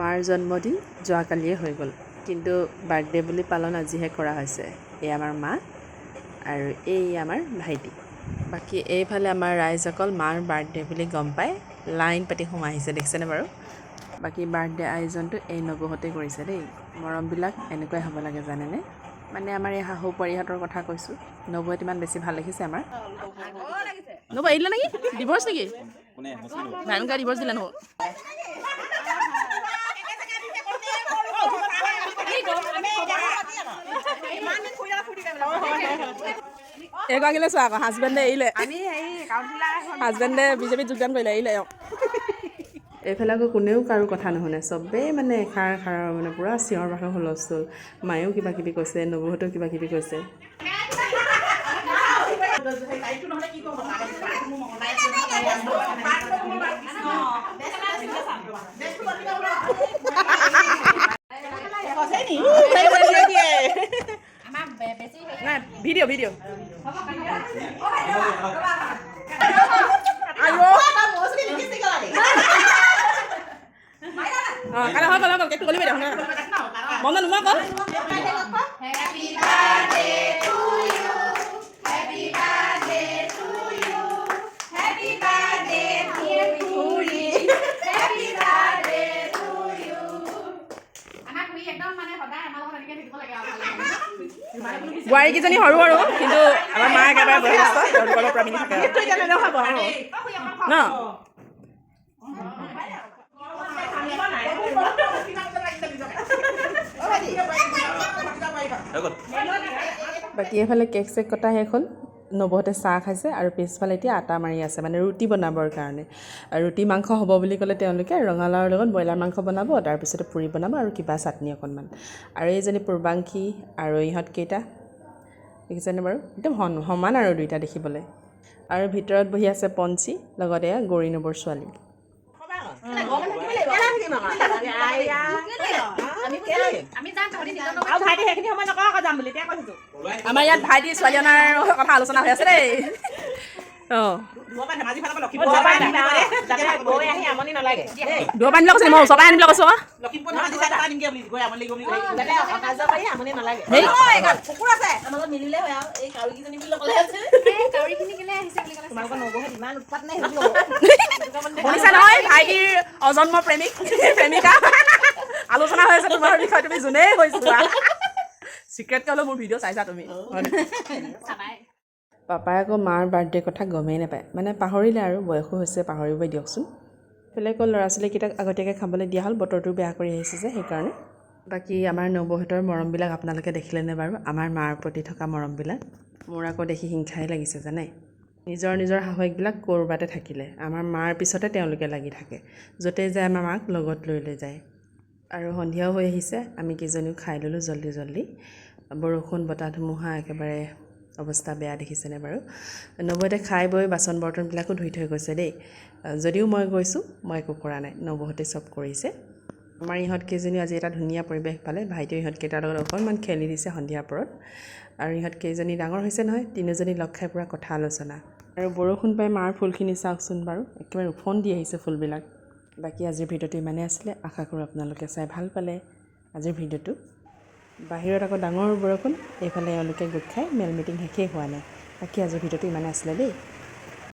মাৰ জন্মদিন যোৱাকালিয়ে হৈ গ'ল। কিন্তু বাৰ্থডে বুলি পালন আজিহে কৰা হৈছে। এই আমাৰ মা আৰু এই আমাৰ ভাইটি। বাকী এইফালে আমাৰ ৰাইজসকল মাৰ বাৰ্থডে বুলি গম পাই লাইন পাতি সোমাই আহিছে দেখিছেনে বাৰু? বাকী বাৰ্থডে আয়োজনটো এই নবৌহঁতে কৰিছে দেই। মৰমবিলাক এনেকুৱাই হ'ব লাগে জানেনে? মানে আমাৰ এই শাহু পৰিহঁতৰ কথা কৈছোঁ। নবৌহঁত ইমান বেছি ভাল দেখিছে আমাৰ। নবৌ এৰিলে নেকি? ডিভৰ্চ নেকি? ভয়ংকৰ ডিভৰ্চ দিলে নহ'ল এইগৰাকীলৈ চোৱা আকৌ হাজবেণ্ডে এৰিলে হাজবেণ্ডে বিজেপিত যোগদান কৰিলে এৰিলে অঁ এইফালে আকৌ কোনেও কাৰো কথা নুশুনে চবেই মানে এষাৰ এষাৰ মানে পূৰা চিঞৰ বাখৰ হুলস্থুল মায়েও কিবা কিবি কৈছে নবৌহঁতেও কিবা কিবি কৈছে নাই ভিডিঅ' ভিডিঅ' অঁ কাইলৈ হৈ গ'ল হৈ গ'ল কেকটো গলিবি দেখোন মন বোৱাৰীকেইজনী সৰু সৰু কিন্তু আমাৰ মা একেবাৰে বয়সস্থ তেওঁলোকৰ লগত পৰা মিলি থাকে আৰু। ন? বাকী এইফালে কেক চেক কটা শেষ হ'ল। নবৌহঁতে চাহ খাইছে আৰু পিছফালে এতিয়া আটা মাৰি আছে মানে ৰুটি বনাবৰ কাৰণে। আৰু ৰুটি মাংস হ'ব বুলি ক'লে তেওঁলোকে ৰঙালাওৰ লগত ব্ৰইলাৰ মাংস বনাব তাৰপিছতে পুৰি বনাব আৰু কিবা চাটনি অকণমান। আৰু এইজনী পূৰ্বাংশী আৰু ইহঁতকেইটা দেখিছেনে বাৰু? একদম সমান আৰু দুইটা দেখিবলৈ। আৰু ভিতৰত বহি আছে পঞ্চী লগতে গৌৰী নবৌৰ ছোৱালী। আমাৰ ইয়াত ভাইটি ছোৱালী অনাৰ কথা আলোচনা হৈ আছে দেই। অঁ। পৰা দেই পৰা আনিবলৈ কৈছে মই ওচৰৰ পৰা আনিবলৈ কৈছোঁ আছে আছে নাই সেইটো শুনিছা নহয় ভাইটিৰ অজন্ম প্ৰেমিক প্ৰেমিকা আলোচনা হৈ আছে তোমাৰ বিষয়ে তুমি যোনেই হৈছিলা চিক্ৰেটকৈ হ'লেও মোৰ ভিডিঅ' চাইছা তুমি পাপাই আকৌ মাৰ বাৰ্থডে কথা গমেই নাপায়। মানে পাহৰিলে আৰু বয়সো হৈছে পাহৰিবই দিয়কচোন। এইফালে আকৌ ল'ৰা ছোৱালীকেইটাক আগতীয়াকৈ খাবলৈ দিয়া হ'ল বতৰটো বেয়া কৰি আহিছে যে সেইকাৰণে। বাকী আমাৰ নবৌহঁতৰ মৰমবিলাক আপোনালোকে দেখিলেনে বাৰু? আমাৰ মাৰ প্ৰতি থকা মৰমবিলাক। মোৰ আকৌ দেখি হিংসাই লাগিছে জানে নিজৰ নিজৰ শাহুৱেকবিলাক ক'ৰবাতে থাকিলে। আমাৰ মাৰ পিছতে তেওঁলোকে লাগি থাকে য'তেই যায় আমাৰ মাক লগত লৈ লৈ যায়। আৰু সন্ধিয়াও হৈ আহিছে আমি কেইজনীও খাই ল'লোঁ জল্দি জল্দি। বৰষুণ বতাহ ধুমুহা একেবাৰে অৱস্থা বেয়া দেখিছেনে বাৰু? নবৌহঁতে খাই বৈ বাচন বৰ্তনবিলাকো ধুই থৈ গৈছে দেই। যদিও মই গৈছোঁ মই একো কৰা নাই। নবৌহঁতে চব কৰিছে। আমাৰ ইহঁত কেইজনীও আজি এটা ধুনীয়া পৰিৱেশ পালে। ভাইটিও ইহঁতকেইটাৰ লগত অকণমান খেলি দিছে সন্ধিয়াৰ পৰত। আৰু ইহঁত কেইজনী ডাঙৰ হৈছে নহয় তিনিওজনী লগ খাই পূৰা কথা আলোচনা। আৰু বৰষুণ পাই মাৰ ফুলখিনি চাওকচোন বাৰু। একেবাৰে ওফন্দি দি আহিছে ফুলবিলাক। বাকী আজিৰ ভিডিঅ'টো ইমানেই আছিলে। আশা কৰোঁ আপোনালোকে চাই ভাল পালে। আজিৰ ভিডিঅ'টো বাহিৰত আকৌ ডাঙৰ বৰষুণ এইফালে এওঁলোকে গোট খাই মেল মিটিং শেষেই হোৱা নাই। বাকী আজিৰ ভিডিঅ'টো ইমানেই আছিলে দেই।